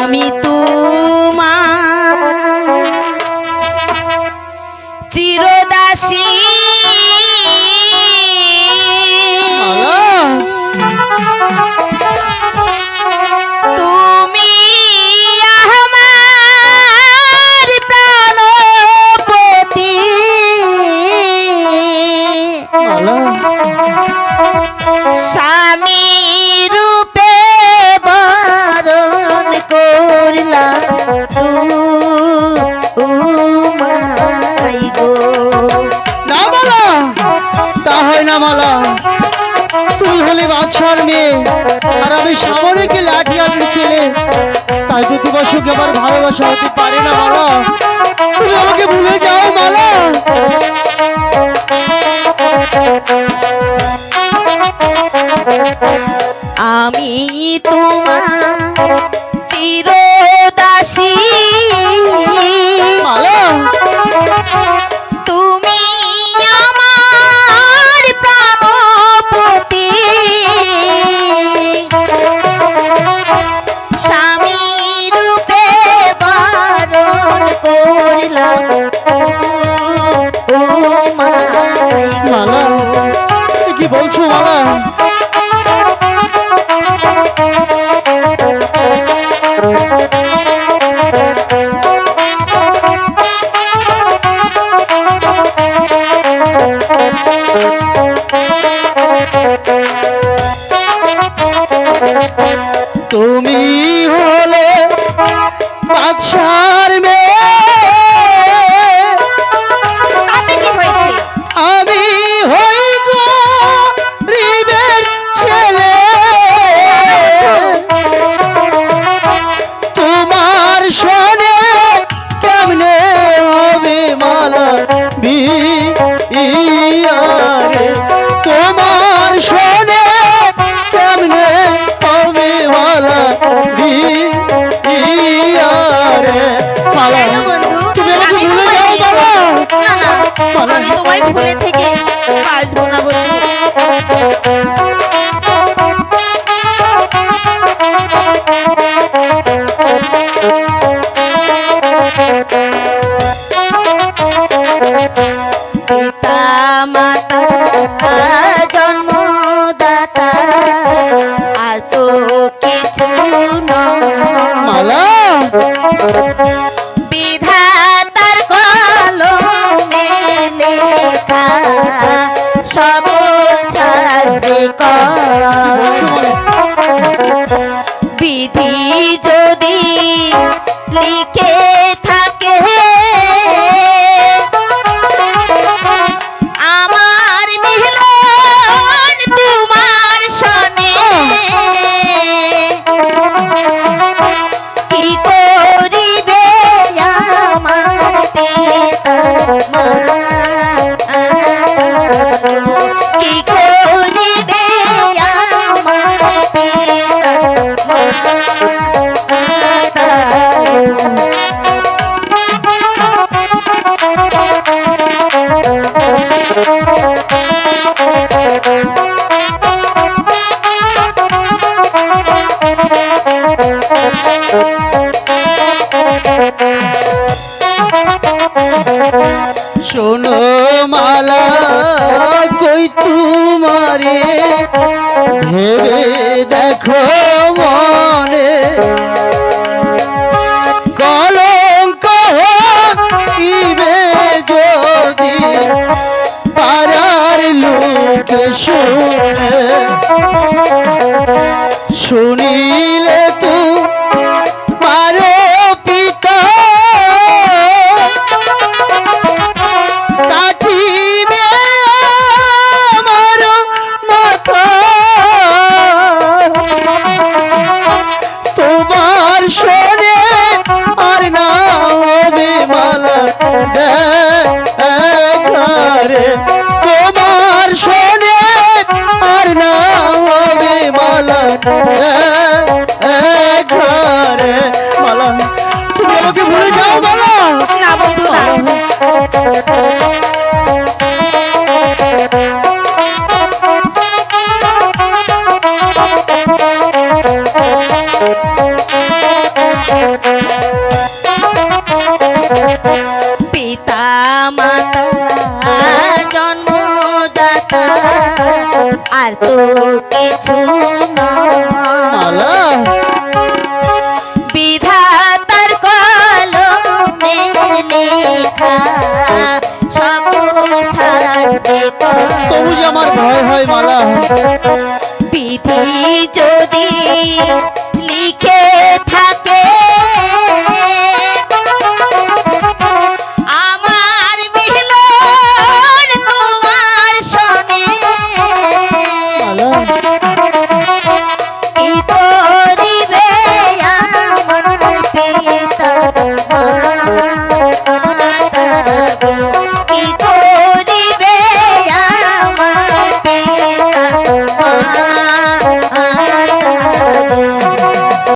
আমি তোমার আর আমি সামরিক লাঠি ছেলে তাই তো তোমার সঙ্গে আমার ভালোবাসা হতে পারে না তুমি আমাকে ভুলে যাও, মালা। আমি তোমার চিরদাসী মালা কি বলছো মালা? তুমি মালা বিয়ারে মাতা জন্মদাতা আর তো কিছু মালা। বিধাতার কলমে লেখা সকল শাস্ত্রে বিধি যদি লিখে শোনো মালা কই তোমারে? ভেবে দেখো মনে। কলঙ্ক ইবে যদি পারার লোক শুনে। শুনিলে শোনে আর না মালা ঘরে তোমার শোনে আর না হবে মালা মাতা জন্মদাতা আর তো কিছু বিধাতার কলমের লেখা সকল তবু যে আমার ভয় হয় মালা। বিধি যদি